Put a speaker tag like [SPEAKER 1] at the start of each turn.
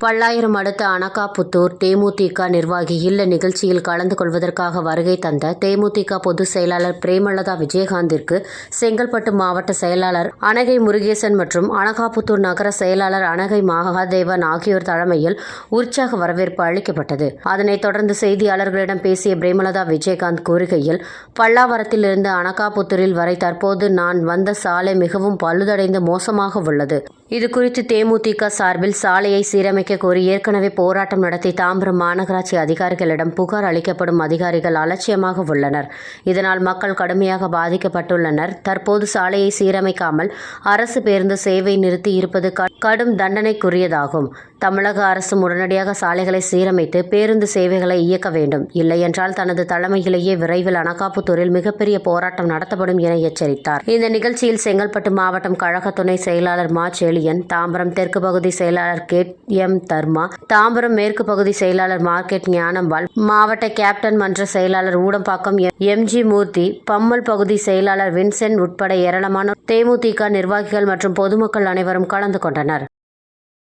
[SPEAKER 1] பல்லாயிரம் அடுத்த அனகாபுத்தூர் தேமுதிக நிர்வாகி இல்ல நிகழ்ச்சியில் கலந்து கொள்வதற்காக வருகை தந்த தேமுதிக பொதுச் செயலாளர் பிரேமலதா விஜயகாந்திற்கு செங்கல்பட்டு மாவட்ட செயலாளர் அனகை முருகேசன் மற்றும் அனகாபுத்தூர் நகர செயலாளர் அனகை மகாதேவன் ஆகியோர் தலைமையில் உற்சாக வரவேற்பு அளிக்கப்பட்டது. அதனைத் தொடர்ந்து செய்தியாளர்களிடம் பேசிய பிரேமலதா விஜயகாந்த் கூறுகையில் பல்லாவரத்திலிருந்து அனகாபுத்தூரில் வரை தற்போது நான் வந்த சாலை மிகவும் பழுதடைந்து மோசமாக உள்ளது. இது குறித்து தேமுதிக சார்பில் சாலையை சீரமைக்க கோரி ஏற்கனவே போராட்டம் நடத்தி தாம்பரம் மாநகராட்சி அதிகாரிகளிடம் புகார் அளிக்கப்படும் அதிகாரிகள் அலட்சியமாக உள்ளனர். இதனால் மக்கள் கடுமையாக பாதிக்கப்பட்டுள்ளனர். தற்போது சாலையை சீரமைக்காமல் அரசு பேருந்து சேவை நிறுத்தி இருப்பது க- கடும் தண்டனைக்குரியதாகும். தமிழக அரசும் உடனடியாக சாலைகளை சீரமைத்து பேருந்து சேவைகளை இயக்க வேண்டும். இல்லையென்றால் தனது தலைமையிலேயே விரைவில் அனகாபுத்தூரில் மிகப்பெரிய போராட்டம் நடத்தப்படும் என எச்சரித்தார். இந்த நிகழ்ச்சியில் செங்கல்பட்டு மாவட்டம் கழக துணை செயலாளர் மா. செழியன் தாம்பரம் தெற்கு பகுதி செயலாளர் கே. எம். தர்மா தாம்பரம் மேற்கு பகுதி செயலாளர் மார்க்கெட் ஞானம்பால் மாவட்ட கேப்டன் மன்ற செயலாளர் ஊடம்பாக்கம் எம். ஜி. மூர்த்தி பம்மல் பகுதி செயலாளர் வின்சென்ட் உட்பட ஏராளமான தேமுதிக நிர்வாகிகள் மற்றும் பொதுமக்கள் அனைவரும் கலந்து கொண்டனர்.